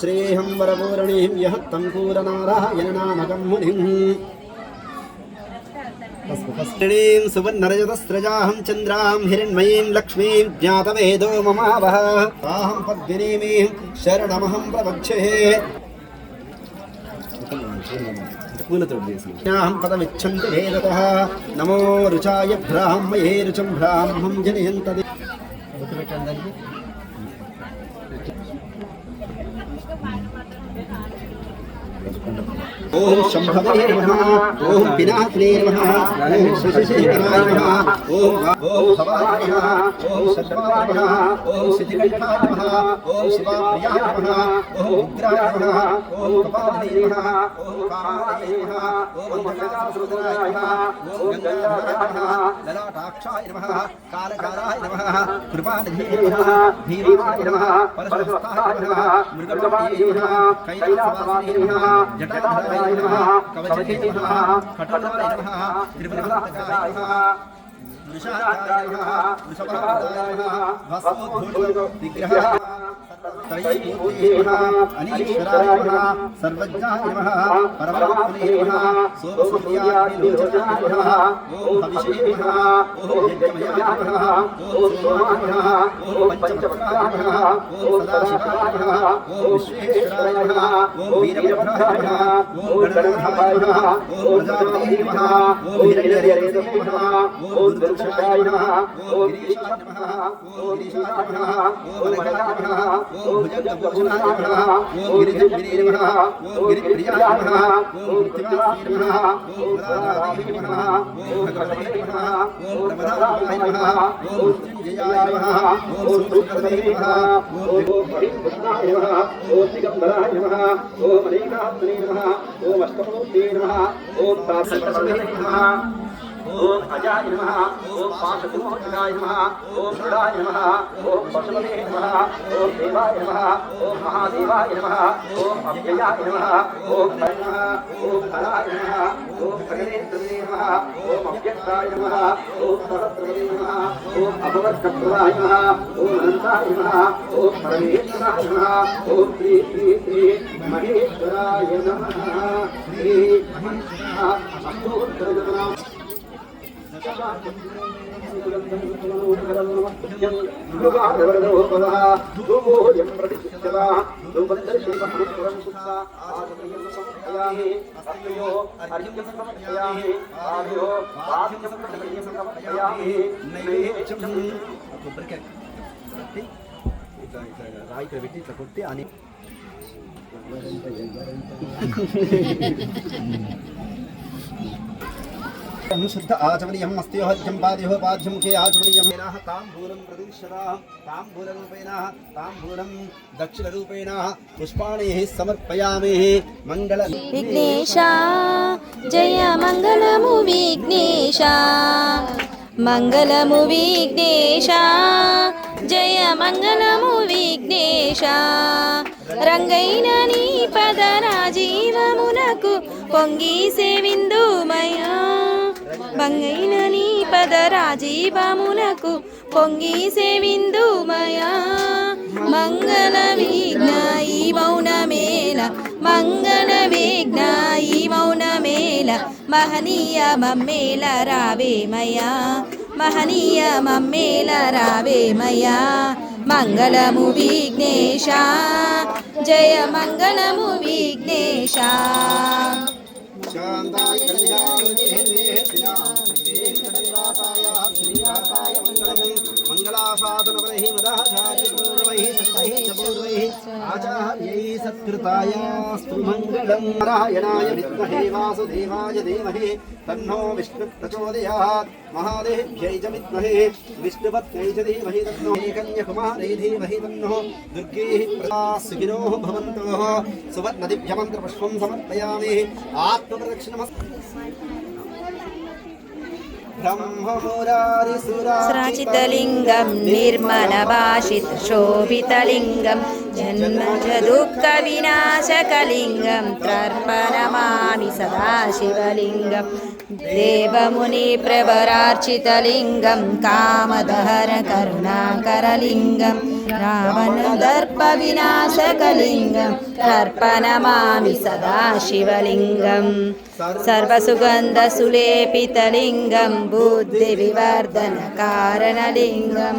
श्रेहं वरपूरणीं यः तं पूरनारायणनामकं मुनिम् ीं सुवर्णरजतस्रजाहं चन्द्रां हिरण्मयीं लक्ष्मीं ज्ञातवेदो ममावह ताहं पद्मिनीमीं शरणमहं प्रवक्षे पूलतोड्येस्याहं पदमिच्छन्ति भेदतः नमो रुचाय ब्राह्मये रुचं ब्राह्मं जनयन्तदि Thank you. ఓం శంభవే నమః ఓం పినాకినే నమః ఓం శశిశేఖరాయ నమః ఓం ఓం భవాయ నమః ఓం శర్వాయ నమః ఓం సిద్ధికంఠాయ నమః ఓం శివాప్రియాయ నమః ఓం ఉగ్రాయ నమః ఓం కపాలినే నమః ఓం కామాయ నమః ఓం అంధకాసురుద్రాయ నమః ఓం గంగాధరాయ నమః లలాటాక్షాయ నమః కాలకాలాయ నమః కృపానిధే నమః భీమాయ నమః పరశుస్తాయ నమః మృగమాయ నమః కైలాసవాసే నమః జటాధారాయ నమః కవచే నమః కటోరాయ నమః త్రిపురకాయ నమః వృషాదాయ విగ్రహ अनीश्वराय नमः सर्वज्ञाय नमः परमात्मने नमः सोमसूर्याय नमः ॐ हविषे नमः ॐ यज्ञमयाय नमः ॐ सोमाय नमः ॐ पञ्चवक्त्राय नमः ॐ सदाशिवाय नमः ॐ विश्वेश्वराय नमः ॐ वीरभद्राय नमः ॐ गणनाथाय नमः ॐ प्रजापते नमः ॐ हिरण्यरेतसे नमः ॐ दुर्दक्षाय नमः ॐ गिरीशाय नमः ॐ गिरीशाय नमः ॐ वरदाय नमः ఓం భుజంగభూషణాయ నమః ఓం గిరిజగిరే నమః ఓం గిరిప్రియాయ నమః ఓం నమః ఓం నమః ఓం భగవతే నమః ఓం నమః ఓం మృత్యుంజయాయ నమః ఓం నమః ఓం నమః ఓం దిగంబరాయ నమః ఓం అనేకాత్మనే నమః ఓం అష్టమూర్తే నమః ఓం నమః ఓం అజాయ నమ ఓం పాశకుమోచకాయ నమ ఓం మృడాయ నమ ఓం పశుపతే నమ ఓం దేవాయ నమ ఓం మహాదేవాయ నమ ఓం అవ్యయాయ నమ ఓం హరి నమః ఓం హరాయ నమ ఓం భగవేంద్రదే నమ ఓం అవ్యక్తాయ నమ ఓం సహస్రవదే నమ ఓం అభవత్కప్రదాయ నమ ఓం అనంతాయ నమ ఓం పరమేశ్వరాయ నమ ఓం శ్రీ శ్రీ శ్రీ మహేశ్వరాయ నమ శ్రీ మహేశ్వర అష్టోత్తరజతనామ రాయి ఇక్కడ పెట్టి ఇట్లా కొట్టి అని శుద్ధ ఆచమనీయం పాద్యం కే ఆచమనీయం తాంబూలం ప్రదిశరా తాంబూలరూపేణ తాంబూలం దక్షిణరూపేణ పుష్పాణి సమర్పయామి మంగళ విఘ్నేశ జయ మంగళము విఘ్నేశ మంగళము విఘ్నేశ జయ మంగళము విఘ్నేశ రంగైన నీ పదరాజీవమునకు పొంగి సేవిందుమయా భంగైన నీ పద రాజీవమునకు పొంగి సేవిందుమయా. మంగళ విఘ్నాయి మౌనమేల మంగళ విఘ్నాయి మౌనమేల మహనీయ మమ్మేల రావేమయా మహనీయ మమ్మేల రావేమయా మంగళము విఘ్నేశ జయ మంగళము విఘ్నేశ. శాంతాయ మంగళాశాసనవరై మదాచార్య పూర్వై సత్తై చ పూర్వై ఆచార్యై సత్కృతాయాస్తు మంగళం నారాయణాయ విద్మహే వాసుదేవాయ ధీమహి తన్నో విష్ణు ప్రచోదయాత్ మహాదేవ్యై చ విద్మహే విష్ణుపత్యై చ ధీమహి తన్నో కన్యకుమారై ధీమహి తన్నో దుర్గే సుఖినో భవంతో సువర్ణదివ్యమంత్రపుష్పం ्रचितलिङ्गं निर्मन शोभितलिङ्गम् जन्म च दुःखविनाशकलिङ्गं तर्पणमामि सदाशिवलिङ्गं देवमुनिप्रवरार्चितलिङ्गं कामदहरकरुणाकरलिङ्गं रावणदर्पविनाशकलिङ्गं तर्पणमामि सदाशिवलिङ्गं सर्वसुगन्धसुलेपितलिङ्गं बुद्धिविवर्धनकारणलिङ्गं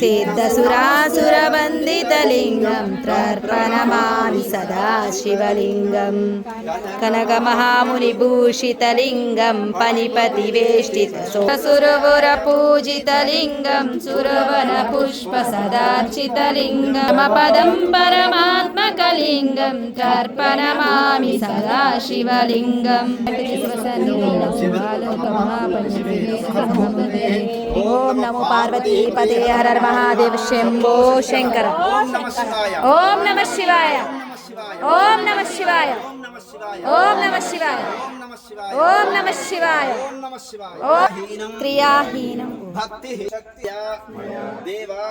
सिद्धसुरासुरवन्दितलिङ्गं र्पणमामि सदा शिवलिङ्गं कनकमहामुनिभूषितलिङ्गं पनिपतिवेष्टितवरपूजितलिङ्गं सुरवनपुष्पसदार्चितलिङ्गमपदं परमात्मकलिङ्गं तर्पणमामि सदा शिवलिङ्गं नमो पार्वती पते हर हर महादेव शंभो शंकर। ओम नमः शिवाय। ओम नमः शिवाय। ओम नमः शिवाय। ओम नमः शिवाय। ओम क्रियाहीन भक्ति शक्तिया देवा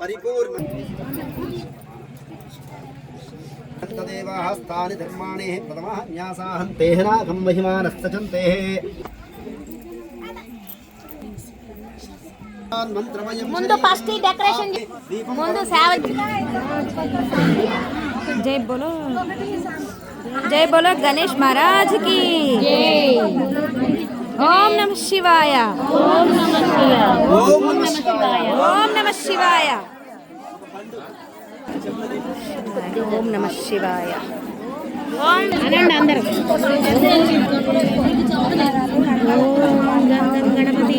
परिपूर्ण देवाः स्थानि धर्माणि प्रथमः न्यासाहं तेहनाकं महिमानस्तचन्तेः ముందు ఫస్ట్ డెకరేషన్ ముందు సేవ జై బోలో. జై బోలో గణేష్ మహారాజ్కి ఓం నమ శివాయ. ఓం నమ శివాయ. ఓం నమ శివాయ. ఓం నమ శివాయ. అనండి అందరూ. గణపతి